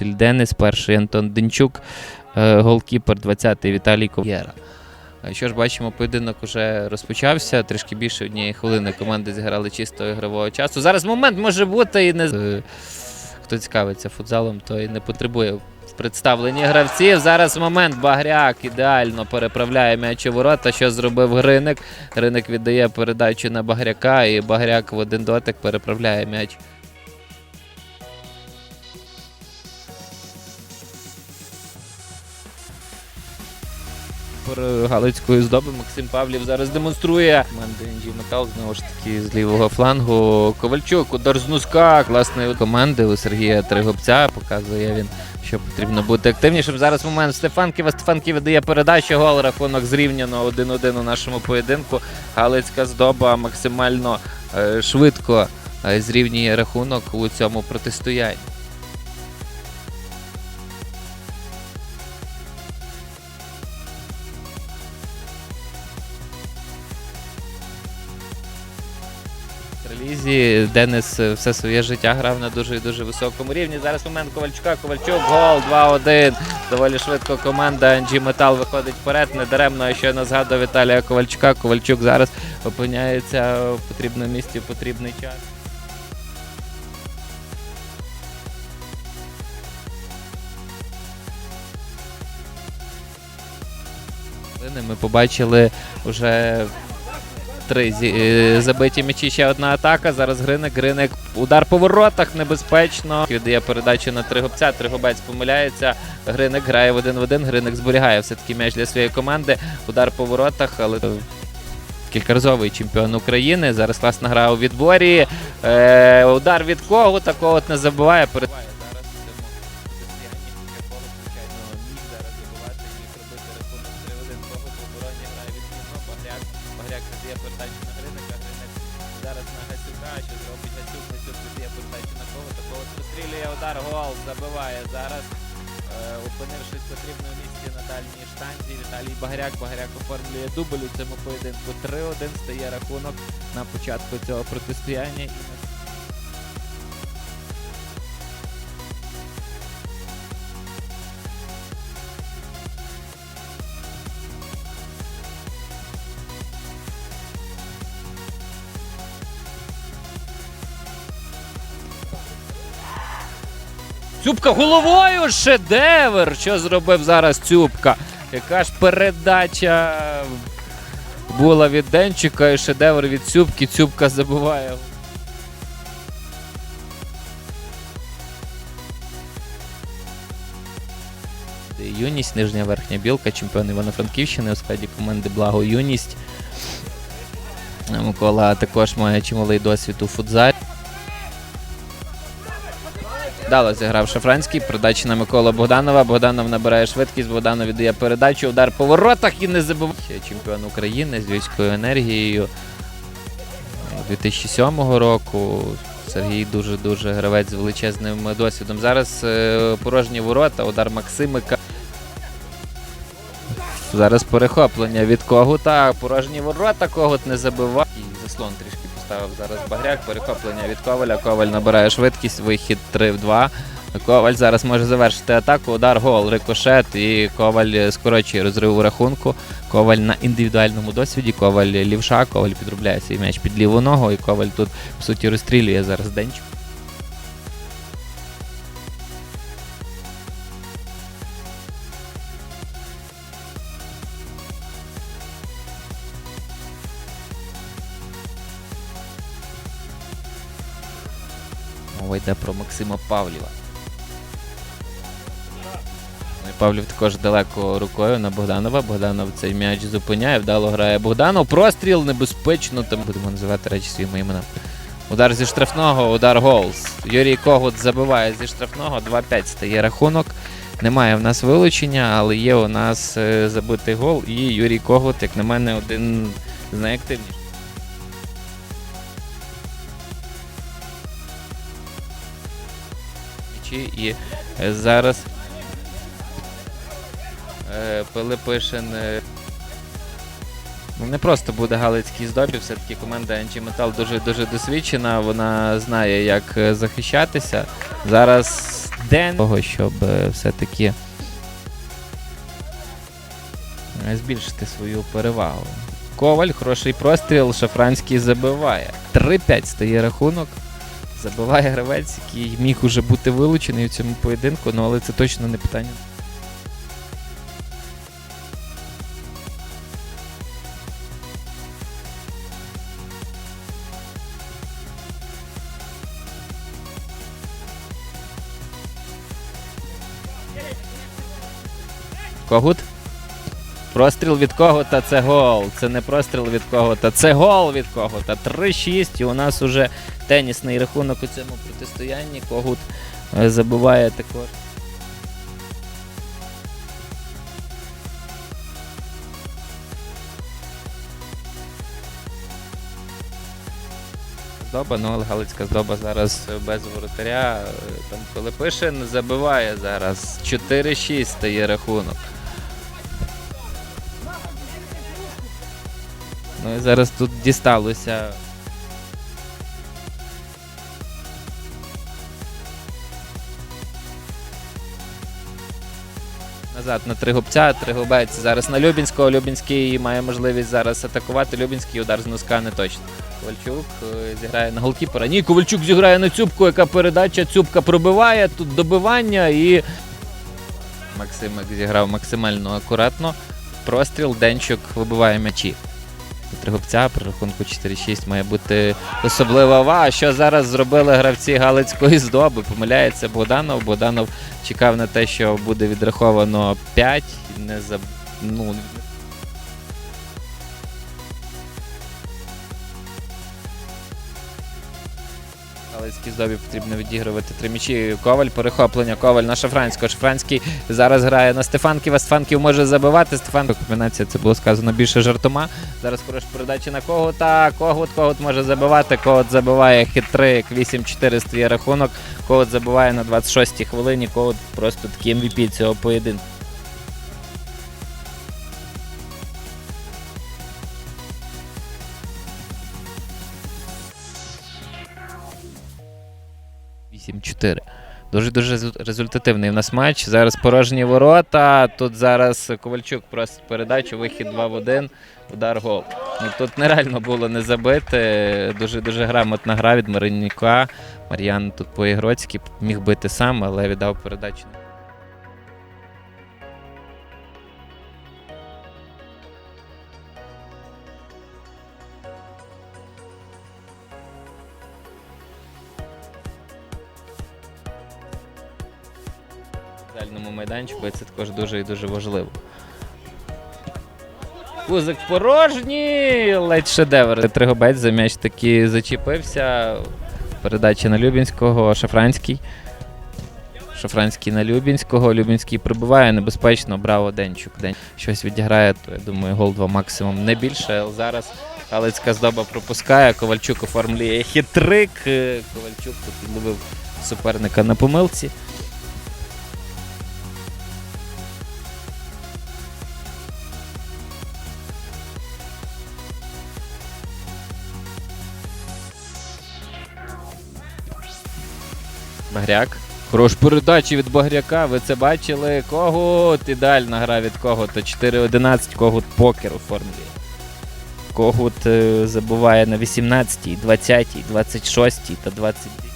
Василь перший Антон Денчук, е, голкіпер 20-й Віталій Ков'єра. Що ж бачимо, поєдинок уже розпочався. Трішки більше однієї хвилини команди зіграли чисто ігрового часу. Зараз момент може бути і не Е, хто цікавиться футзалом, той не потребує в представленні гравців. Зараз момент Багряк ідеально переправляє м'яч у ворота. Що зробив Гриник? Гриник віддає передачу на Багряка, і Багряк в один дотик переправляє м'яч. Пор- Галицької здоби Максим Павлів зараз демонструє. Команди NG Метал знову ж таки з лівого флангу. Ковальчук, удар з носка. Класної команди у Сергія Тригубця. Показує він, що потрібно бути активнішим. Зараз момент Стефанківа. Стефанків видає передачу. Гол рахунок зрівняно 1-1 у нашому поєдинку. Галицька здоба максимально е, швидко е, зрівнює рахунок у цьому протистоянні. Лізі Денис е, все своє життя грав на дуже і дуже високому рівні. Зараз момент Ковальчука. Ковальчук, гол 2-1. Доволі швидко команда NG Метал виходить вперед. Недаремно, щойно згадував Віталія Ковальчука. Ковальчук зараз опиняється в потрібному місці в потрібний час. ми побачили вже три е, забиті м'ячі, ще одна атака. Зараз Гриник, Гриник, удар по воротах, небезпечно. Віддає передачу на Тригубця, Тригубець помиляється. Гриник грає в один в один. Гриник зберігає все-таки м'яч для своєї команди. Удар по воротах, але кількаразовий чемпіон України. Зараз класна гра у відборі. Е, удар від кого такого от не забуває. Гасюк? Гасюк віддає передачу на кого. Такого пострілює удар, гол, забиває зараз. Е, Опинившись в потрібному місці на дальній штанзі, Віталій Багаряк. Багаряк оформлює дубль у цьому поєдинку. 3-1 стає рахунок на початку цього протистояння. Цюбка головою шедевр! Що зробив зараз Цюбка? Яка ж передача була від Денчика і шедевр від Цюбки. Цюбка забиває. Юність, нижня верхня білка, чемпіон Івано-Франківщини у складі команди Благо Юність. Микола також має чималий досвід у футзалі. Дало зіграв Шафранський, передача на Микола Богданова. Богданов набирає швидкість, Богданов віддає передачу, удар по воротах і не забуває. Чемпіон України з військовою енергією 2007 року. Сергій дуже-дуже гравець з величезним досвідом. Зараз е, порожні ворота, удар Максимика. Зараз перехоплення від Когута, порожні ворота, Когут не забивав. І заслон трішки поставив зараз Багряк, перехоплення від Коваля. Коваль набирає швидкість, вихід 3 в 2. Коваль зараз може завершити атаку, удар, гол, рикошет, і Коваль скорочує розрив у рахунку. Коваль на індивідуальному досвіді, Коваль лівша, Коваль підробляє свій м'яч під ліву ногу, і Коваль тут, по суті, розстрілює зараз Денчик. Мова йде про Максима Павліва. Ну Павлів також далеко рукою на Богданова. Богданов цей м'яч зупиняє, вдало грає Богданов. Простріл небезпечно, там будемо називати речі своїми іменами. Удар зі штрафного, удар гол. Юрій Когут забиває зі штрафного. 2-5 стає рахунок. Немає в нас вилучення, але є у нас е, забитий гол. І Юрій Когут, як на мене, один з найактивніших. М'ячі. І е, зараз е, Пилипишин е, ну, не просто буде галицький здобі, все-таки команда NG Metal дуже дуже досвідчена, вона знає, як захищатися. Зараз Ден того, щоб все-таки збільшити свою перевагу. Коваль, хороший простріл, Шафранський забиває. 3-5 стає рахунок. Забиває гравець, який міг уже бути вилучений у цьому поєдинку, ну але це точно не питання. Когут? Простріл від кого-то це гол. Це не простріл від кого-то, це гол від кого-то. 3-6. І у нас уже тенісний рахунок у цьому протистоянні. Когут е, забиває також. Здоба, ну Галицька здоба зараз без воротаря. Е, Там Пилипишин забиває зараз. 4-6 стає рахунок. Зараз тут дісталося. Назад на Тригубця, Тригубець зараз на Любінського. Любінський має можливість зараз атакувати. Любінський удар з носка не точно. Ковальчук е, зіграє на голкіпера. Ні, Ковальчук зіграє на Цюбку, яка передача. Цюбка пробиває, тут добивання і. Максимик зіграв максимально акуратно. Простріл, Денчук вибиває м'ячі. Тригубця при рахунку 4-6 має бути особлива ва. Що зараз зробили гравці Галицької здоби? Помиляється Богданов. Богданов чекав на те, що буде відраховано 5. Не за... ну, Галицькій здобі потрібно відігрувати три м'ячі. Коваль, перехоплення, Коваль на Шафранського. Шафранський зараз грає на Стефанківа. Стефанків може забивати. Стефанків комбінація це було сказано більше жартома. Зараз хороша передача на Когута. Когут, Когут може забивати. Когут забиває хитрик. 8-4 стає рахунок. Когут забиває на 26-й хвилині. Когут просто такий MVP цього поєдинку. 4 Дуже дуже результативний в нас матч. Зараз порожні ворота. Тут зараз Ковальчук просить передачу, вихід 2 в 1, удар гол. Ну, тут нереально було не забити. Дуже дуже грамотна гра від Маринюка. Мар'ян тут по-ігроцьки міг бити сам, але віддав передачу. Дальному майданчику і це також дуже і дуже важливо. Кузик порожній, ледь шедевр. Тригобець за м'яч таки зачепився. Передача на Любінського, Шафранський. Шафранський на Любінського. Любінський прибиває небезпечно. Браво, Денчук. День щось відіграє, то я думаю, гол 2 максимум не більше. Зараз Галицька здоба пропускає. Ковальчук оформлює хитрик. Ковальчук тут підловив суперника на помилці. Багряк. Хорош передачі від Багряка. Ви це бачили? Когут. Ідеальна гра від Когута. 4-11. Когут покер оформлює. Когут е, забуває на 18, 20, 26 та 29.